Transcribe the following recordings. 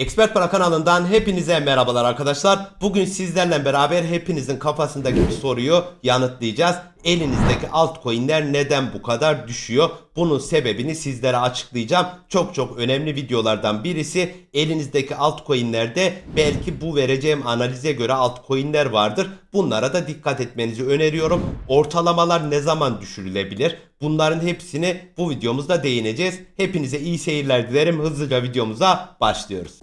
Expert Para kanalından hepinize merhabalar arkadaşlar. Bugün sizlerle beraber hepinizin kafasındaki bir soruyu yanıtlayacağız. Elinizdeki altcoin'ler neden bu kadar düşüyor? Bunun sebebini sizlere açıklayacağım. Çok çok önemli videolardan birisi. Elinizdeki altcoin'lerde belki bu vereceğim analize göre altcoin'ler vardır. Bunlara da dikkat etmenizi öneriyorum. Ortalamalar ne zaman düşürülebilir? Bunların hepsini bu videomuzda değineceğiz. Hepinize iyi seyirler dilerim. Hızlıca videomuza başlıyoruz.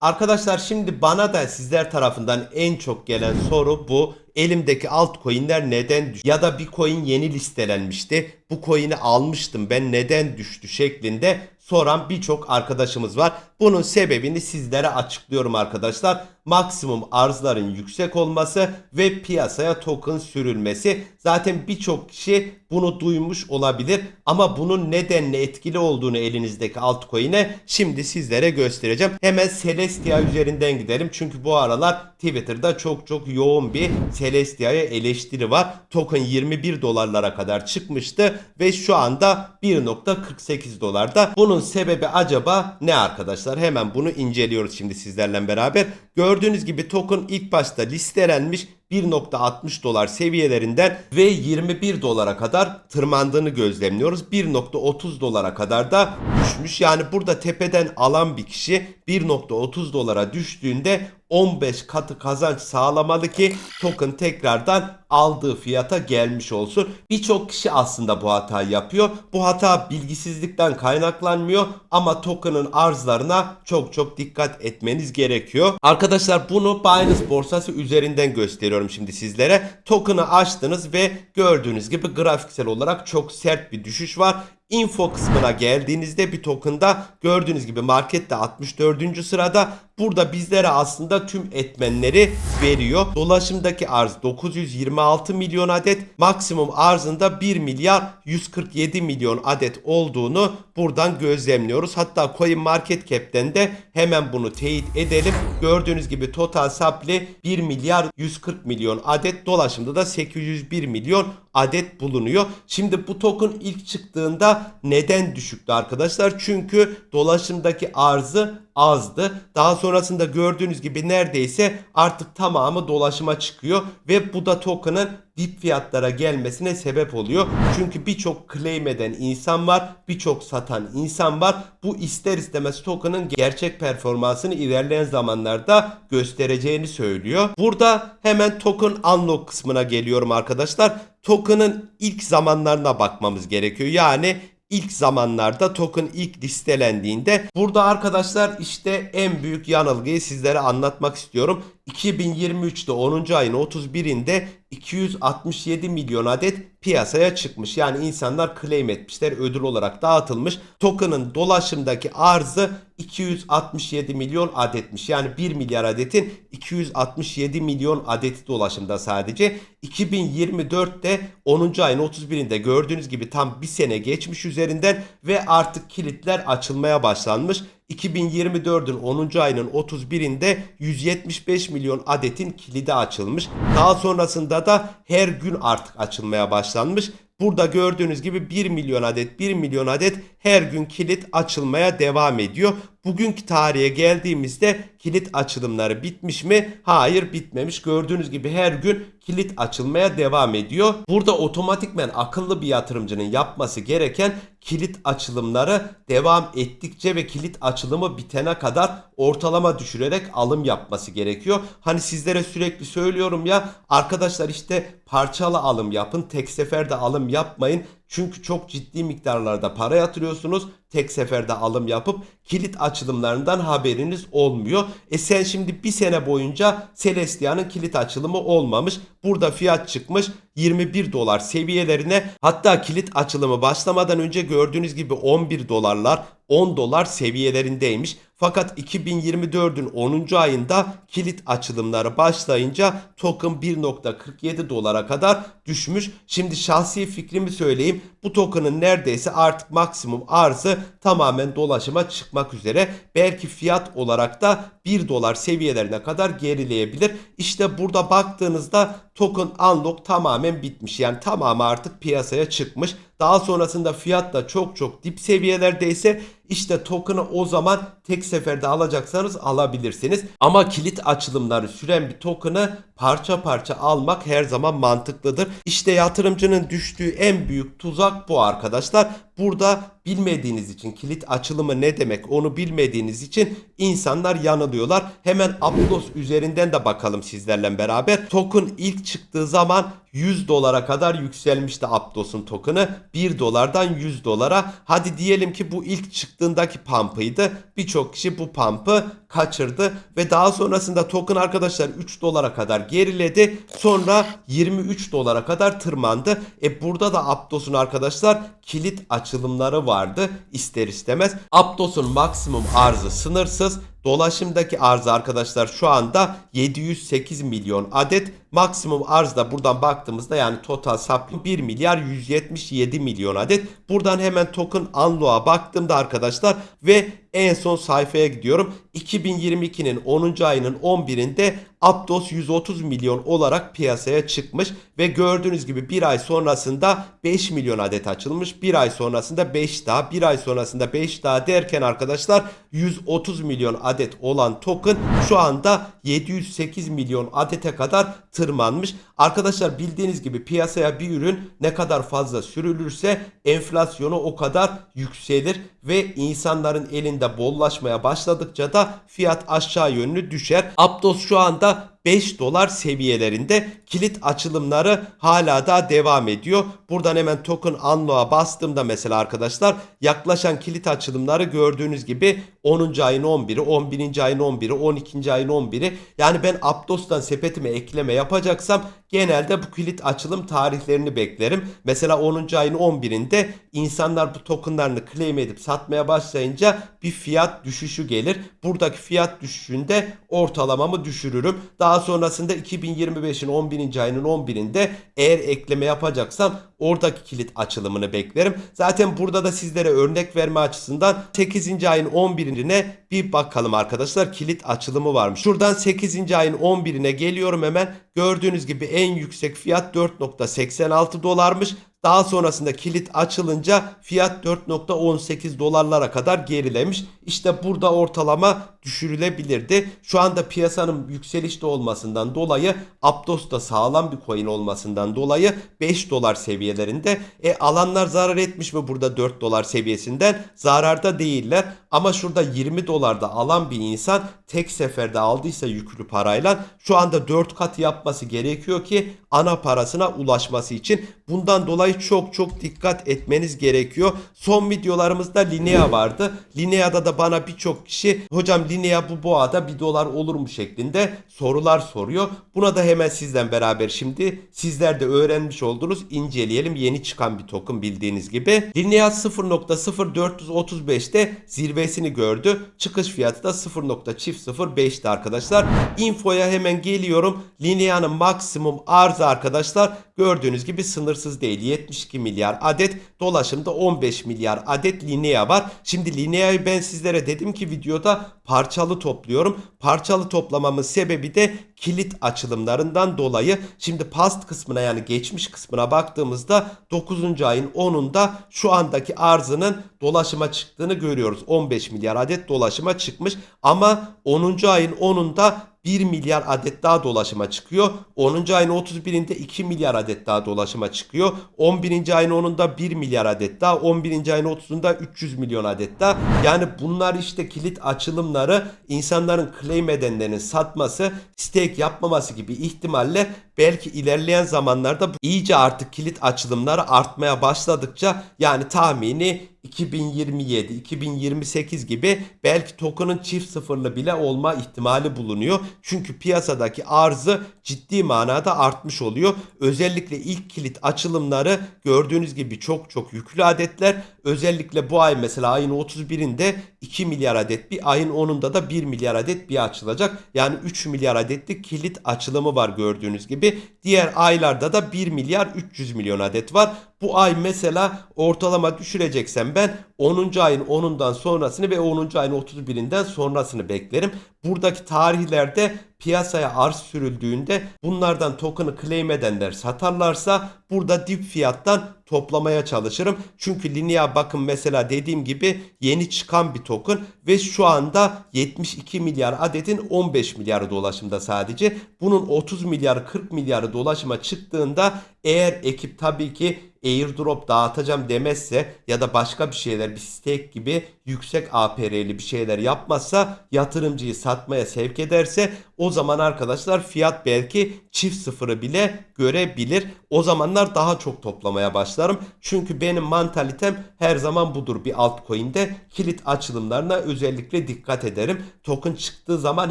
Arkadaşlar şimdi bana da sizler tarafından en çok gelen soru bu. Elimdeki altcoin'ler neden düştü? Ya da bir coin yeni listelenmişti. Bu coin'i almıştım ben neden düştü şeklinde soran birçok arkadaşımız var. Bunun sebebini sizlere açıklıyorum arkadaşlar. Maksimum arzların yüksek olması ve piyasaya token sürülmesi. Zaten birçok kişi bunu duymuş olabilir ama bunun nedenle etkili olduğunu elinizdeki altcoin'e şimdi sizlere göstereceğim. Hemen Celestia üzerinden gidelim. Çünkü bu aralar Twitter'da çok çok yoğun bir Celestia'ya eleştiri var. Token 21 dolarlara kadar çıkmıştı ve şu anda 1.48 dolarda. Bunun sebebi acaba ne arkadaşlar? Hemen bunu inceliyoruz şimdi sizlerle beraber. Gördüğünüz gibi token ilk başta listelenmiş 1.60 dolar seviyelerinden ve 21 dolara kadar tırmandığını gözlemliyoruz. 1.30 dolara kadar da düşmüş. Yani burada tepeden alan bir kişi 1.30 dolara düştüğünde 15 katı kazanç sağlamalı ki token tekrardan aldığı fiyata gelmiş olsun. Birçok kişi aslında bu hatayı yapıyor. Bu hata bilgisizlikten kaynaklanmıyor ama token'ın arzlarına çok çok dikkat etmeniz gerekiyor. Arkadaşlar bunu Binance borsası üzerinden gösteriyorum şimdi sizlere. Token'ı açtınız ve gördüğünüz gibi grafiksel olarak çok sert bir düşüş var. Info kısmına geldiğinizde bir token'da gördüğünüz gibi markette 64. sırada burada bizlere aslında tüm etmenleri veriyor. Dolaşımdaki arz 926 milyon adet, maksimum arzında 1 milyar 147 milyon adet olduğunu buradan gözlemliyoruz. Hatta Coin Market Cap'ten de hemen bunu teyit edelim. Gördüğünüz gibi total supply 1 milyar 140 milyon adet, dolaşımda da 801 milyon adet bulunuyor. Şimdi bu token ilk çıktığında neden düşüktü arkadaşlar? Çünkü dolaşımdaki arzı azdı. Daha sonrasında gördüğünüz gibi neredeyse artık tamamı dolaşıma çıkıyor ve bu da token'ın dip fiyatlara gelmesine sebep oluyor. Çünkü birçok claim eden insan var, birçok satan insan var. Bu ister istemez token'ın gerçek performansını ilerleyen zamanlarda göstereceğini söylüyor. Burada hemen token unlock kısmına geliyorum arkadaşlar. Token'ın ilk zamanlarına bakmamız gerekiyor. Yani ilk zamanlarda token ilk listelendiğinde burada arkadaşlar işte en büyük yanılgıyı sizlere anlatmak istiyorum. 2023'te 10. ayın 31'inde 267 milyon adet piyasaya çıkmış. Yani insanlar claim etmişler ödül olarak dağıtılmış. Token'ın dolaşımdaki arzı 267 milyon adetmiş. Yani 1 milyar adetin 267 milyon adeti dolaşımda sadece. 2024'te 10. ayın 31'inde gördüğünüz gibi tam bir sene geçmiş üzerinden ve artık kilitler açılmaya başlanmış. 2024'ün 10. ayının 31'inde 175 milyon adetin kilidi açılmış. Daha sonrasında da her gün artık açılmaya başlanmış. Burada gördüğünüz gibi 1 milyon adet 1 milyon adet her gün kilit açılmaya devam ediyor. Bugünkü tarihe geldiğimizde kilit açılımları bitmiş mi? Hayır bitmemiş. Gördüğünüz gibi her gün kilit açılmaya devam ediyor. Burada otomatikmen akıllı bir yatırımcının yapması gereken kilit açılımları devam ettikçe ve kilit açılımı bitene kadar ortalama düşürerek alım yapması gerekiyor. Hani sizlere sürekli söylüyorum ya arkadaşlar işte parçalı alım yapın tek seferde alım yapmayın. Çünkü çok ciddi miktarlarda para yatırıyorsunuz. Tek seferde alım yapıp kilit açılımlarından haberiniz olmuyor. E sen şimdi bir sene boyunca Celestia'nın kilit açılımı olmamış. Burada fiyat çıkmış 21 dolar seviyelerine. Hatta kilit açılımı başlamadan önce gördüğünüz gibi 11 dolarlar 10 dolar seviyelerindeymiş. Fakat 2024'ün 10. ayında kilit açılımları başlayınca token 1.47 dolara kadar düşmüş. Şimdi şahsi fikrimi söyleyeyim. Bu token'ın neredeyse artık maksimum arzı tamamen dolaşıma çıkmak üzere. Belki fiyat olarak da 1 dolar seviyelerine kadar gerileyebilir. İşte burada baktığınızda token unlock tamamen bitmiş. Yani tamamı artık piyasaya çıkmış. Daha sonrasında fiyat da çok çok dip seviyelerdeyse işte token'ı o zaman tek seferde alacaksanız alabilirsiniz. Ama kilit açılımları süren bir token'ı parça parça almak her zaman mantıklıdır. İşte yatırımcının düştüğü en büyük tuzak bu arkadaşlar. Burada bilmediğiniz için kilit açılımı ne demek onu bilmediğiniz için insanlar yanılıyorlar. Hemen Aptos üzerinden de bakalım sizlerle beraber. Token ilk çıktığı zaman 100 dolara kadar yükselmişti Aptos'un token'ı. 1 dolardan 100 dolara. Hadi diyelim ki bu ilk çıktığındaki pump'ıydı. Birçok kişi bu pump'ı kaçırdı ve daha sonrasında token arkadaşlar 3 dolara kadar geriledi. Sonra 23 dolara kadar tırmandı. E burada da Aptos'un arkadaşlar kilit açılımları vardı ister istemez. Aptos'un maksimum arzı sınırsız. Dolaşımdaki arzı arkadaşlar şu anda 708 milyon adet. Maksimum arz da buradan baktığımızda yani total supply 1 milyar 177 milyon adet. Buradan hemen token unlock'a baktığımda arkadaşlar ve en son sayfaya gidiyorum. 2022'nin 10. ayının 11'inde Aptos 130 milyon olarak piyasaya çıkmış ve gördüğünüz gibi bir ay sonrasında 5 milyon adet açılmış. Bir ay sonrasında 5 daha, bir ay sonrasında 5 daha derken arkadaşlar 130 milyon adet olan token şu anda 708 milyon adete kadar tırmanmış. Arkadaşlar bildiğiniz gibi piyasaya bir ürün ne kadar fazla sürülürse enflasyonu o kadar yükselir ve insanların elinde bollaşmaya başladıkça da fiyat aşağı yönlü düşer. Aptos şu anda 5 dolar seviyelerinde kilit açılımları hala da devam ediyor. Buradan hemen token unlock'a bastığımda mesela arkadaşlar yaklaşan kilit açılımları gördüğünüz gibi 10. ayın 11'i, 11. ayın 11'i, 12. ayın 11'i. Yani ben Aptos'tan sepetime ekleme yapacaksam genelde bu kilit açılım tarihlerini beklerim. Mesela 10. ayın 11'inde insanlar bu tokenlarını claim edip satmaya başlayınca bir fiyat düşüşü gelir. Buradaki fiyat düşüşünde ortalamamı düşürürüm. Daha sonrasında 2025'in 11. ayının 11'inde eğer ekleme yapacaksam oradaki kilit açılımını beklerim. Zaten burada da sizlere örnek verme açısından 8. ayın 11'ine bir bakalım arkadaşlar. Kilit açılımı varmış. Şuradan 8. ayın 11'ine geliyorum hemen. Gördüğünüz gibi en yüksek fiyat 4.86 dolarmış. Daha sonrasında kilit açılınca fiyat 4.18 dolarlara kadar gerilemiş. İşte burada ortalama düşürülebilirdi. Şu anda piyasanın yükselişte olmasından dolayı Aptos da sağlam bir coin olmasından dolayı 5 dolar seviyelerinde. E alanlar zarar etmiş mi burada 4 dolar seviyesinden? Zararda değiller. Ama şurada 20 dolarda alan bir insan tek seferde aldıysa yüklü parayla şu anda 4 kat yapması gerekiyor ki ana parasına ulaşması için. Bundan dolayı çok çok dikkat etmeniz gerekiyor. Son videolarımızda Linea vardı. Linea'da da bana birçok kişi hocam Linea bu boğada 1 dolar olur mu şeklinde sorular soruyor. Buna da hemen sizden beraber şimdi sizler de öğrenmiş oldunuz. inceleyelim. Yeni çıkan bir token bildiğiniz gibi. Linea 0.0435'te zirvesini gördü. Çıkış fiyatı da 0.005'ti arkadaşlar. Infoya hemen geliyorum. Linea'nın maksimum arzı arkadaşlar gördüğünüz gibi sınırsız değil. 72 milyar adet dolaşımda 15 milyar adet Linea var. Şimdi Linea'yı ben sizlere dedim ki videoda parçalı topluyorum. Parçalı toplamamın sebebi de kilit açılımlarından dolayı. Şimdi past kısmına yani geçmiş kısmına baktığımızda 9. ayın 10'unda şu andaki arzının dolaşıma çıktığını görüyoruz. 15 milyar adet dolaşıma çıkmış ama 10. ayın 10'unda 1 milyar adet daha dolaşıma çıkıyor. 10. ayın 31'inde 2 milyar adet daha dolaşıma çıkıyor. 11. ayın 10'unda 1 milyar adet daha. 11. ayın 30'unda 300 milyon adet daha. Yani bunlar işte kilit açılımları insanların claim edenlerin satması, stake yapmaması gibi ihtimalle belki ilerleyen zamanlarda iyice artık kilit açılımları artmaya başladıkça yani tahmini 2027, 2028 gibi belki token'ın çift sıfırlı bile olma ihtimali bulunuyor. Çünkü piyasadaki arzı ciddi manada artmış oluyor. Özellikle ilk kilit açılımları gördüğünüz gibi çok çok yüklü adetler. Özellikle bu ay mesela ayın 31'inde 2 milyar adet bir ayın 10'unda da 1 milyar adet bir açılacak. Yani 3 milyar adetlik kilit açılımı var gördüğünüz gibi. Quindi Diğer aylarda da 1 milyar 300 milyon adet var. Bu ay mesela ortalama düşüreceksem ben 10. ayın 10'undan sonrasını ve 10. ayın 31'inden sonrasını beklerim. buradaki tarihlerde piyasaya arz sürüldüğünde bunlardan token'ı claim edenler satarlarsa burada dip fiyattan toplamaya çalışırım. Çünkü Linea bakın mesela dediğim gibi yeni çıkan bir token ve şu anda 72 milyar adetin 15 milyarı dolaşımda sadece. Bunun 30 milyarı 40 milyarı dolaşıma çıktığında eğer ekip tabii ki airdrop dağıtacağım demezse ya da başka bir şeyler bir stake gibi yüksek APR'li bir şeyler yapmazsa yatırımcıyı satmaya sevk ederse o zaman arkadaşlar fiyat belki çift sıfırı bile görebilir. O zamanlar daha çok toplamaya başlarım. Çünkü benim mantalitem her zaman budur bir altcoin'de kilit açılımlarına özellikle dikkat ederim. Token çıktığı zaman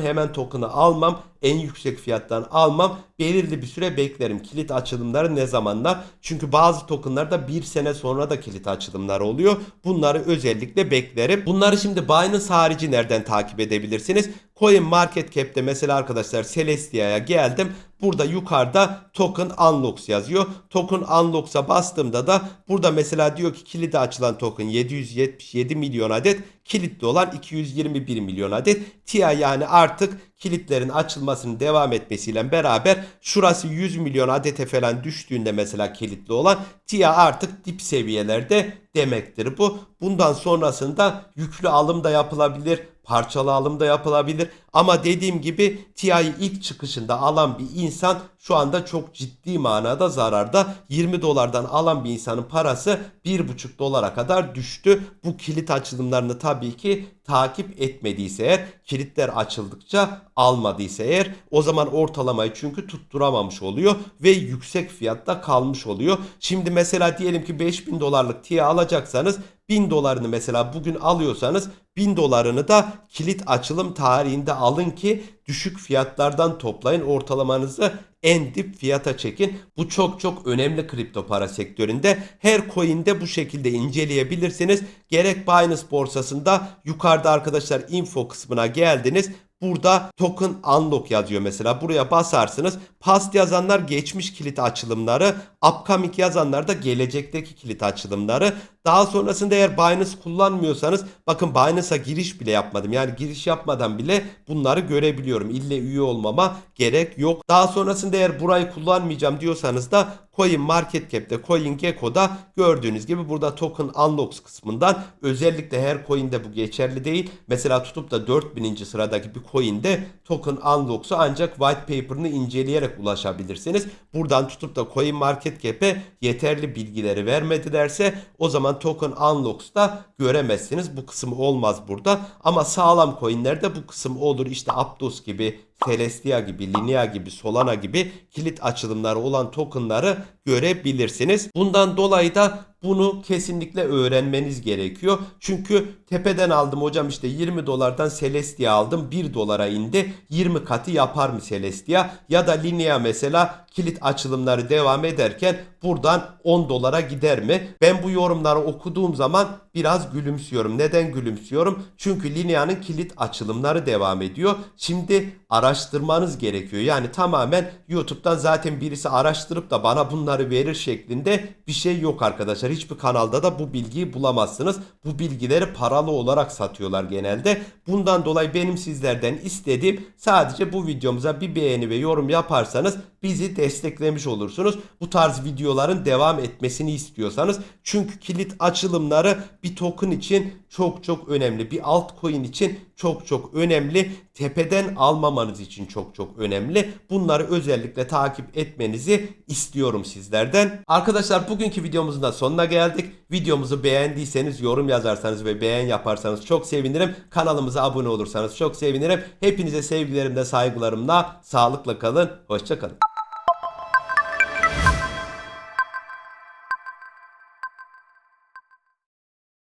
hemen token'ı almam. En yüksek fiyattan almam. Belirli bir süre beklerim. Kilit açılımları ne zamanlar? Çünkü bazı tokenlarda bir sene sonra da kilit açılımları oluyor. Bunları özellikle beklerim. Bunları şimdi Binance harici nereden takip edebilirsiniz? Coin Market Cap'te mesela arkadaşlar Celestia'ya geldim. Burada yukarıda token unlocks yazıyor. Token unlocks'a bastığımda da burada mesela diyor ki kilidi açılan token 777 milyon adet, kilitli olan 221 milyon adet. TIA yani artık kilitlerin açılmasının devam etmesiyle beraber şurası 100 milyon adete falan düştüğünde mesela kilitli olan TIA artık dip seviyelerde demektir bu. Bundan sonrasında yüklü alım da yapılabilir, parçalı alım da yapılabilir. Ama dediğim gibi TI'yi ilk çıkışında alan bir insan şu anda çok ciddi manada zararda. 20 dolardan alan bir insanın parası 1,5 dolara kadar düştü. Bu kilit açılımlarını tabii ki takip etmediyse eğer, kilitler açıldıkça almadıysa eğer o zaman ortalamayı çünkü tutturamamış oluyor ve yüksek fiyatta kalmış oluyor. Şimdi mesela diyelim ki 5000 dolarlık TIA alacaksanız 1000 dolarını mesela bugün alıyorsanız 1000 dolarını da kilit açılım tarihinde alın ki düşük fiyatlardan toplayın ortalamanızı en dip fiyata çekin. Bu çok çok önemli kripto para sektöründe. Her coin'de bu şekilde inceleyebilirsiniz. Gerek Binance borsasında yukarıda arkadaşlar info kısmına geldiniz. Burada token unlock yazıyor mesela. Buraya basarsınız. Past yazanlar geçmiş kilit açılımları. Upcoming yazanlar da gelecekteki kilit açılımları. Daha sonrasında eğer Binance kullanmıyorsanız bakın Binance'a giriş bile yapmadım. Yani giriş yapmadan bile bunları görebiliyorum. İlle üye olmama gerek yok. Daha sonrasında eğer burayı kullanmayacağım diyorsanız da Coin Market Cap'te, Coin Gecko'da gördüğünüz gibi burada token unlocks kısmından özellikle her coin'de bu geçerli değil. Mesela tutup da 4000. sıradaki bir coin'de token unlocks'u ancak white paper'ını inceleyerek ulaşabilirsiniz. Buradan tutup da Coin Market Cap'e yeterli bilgileri vermedilerse o zaman token unlocks'ta göremezsiniz. Bu kısım olmaz burada. Ama sağlam coin'lerde bu kısım olur. İşte Aptos gibi, Celestia gibi, Linea gibi, Solana gibi kilit açılımları olan tokenları görebilirsiniz. Bundan dolayı da bunu kesinlikle öğrenmeniz gerekiyor. Çünkü tepeden aldım hocam işte 20 dolardan Celestia aldım 1 dolara indi. 20 katı yapar mı Celestia? Ya da Linea mesela kilit açılımları devam ederken buradan 10 dolara gider mi? Ben bu yorumları okuduğum zaman biraz gülümsüyorum. Neden gülümsüyorum? Çünkü Linea'nın kilit açılımları devam ediyor. Şimdi araştırmanız gerekiyor. Yani tamamen YouTube'dan zaten birisi araştırıp da bana bunları verir şeklinde bir şey yok arkadaşlar. Hiçbir kanalda da bu bilgiyi bulamazsınız. Bu bilgileri paralı olarak satıyorlar genelde. Bundan dolayı benim sizlerden istediğim sadece bu videomuza bir beğeni ve yorum yaparsanız bizi desteklemiş olursunuz. Bu tarz videoların devam etmesini istiyorsanız. Çünkü kilit açılımları bir token için çok çok önemli. Bir altcoin için çok çok önemli. Tepeden almamanız için çok çok önemli. Bunları özellikle takip etmenizi istiyorum sizlerden. Arkadaşlar bugünkü videomuzun da sonuna geldik. Videomuzu beğendiyseniz yorum yazarsanız ve beğen yaparsanız çok sevinirim. Kanalımıza abone olursanız çok sevinirim. Hepinize sevgilerimle saygılarımla sağlıkla kalın. Hoşçakalın.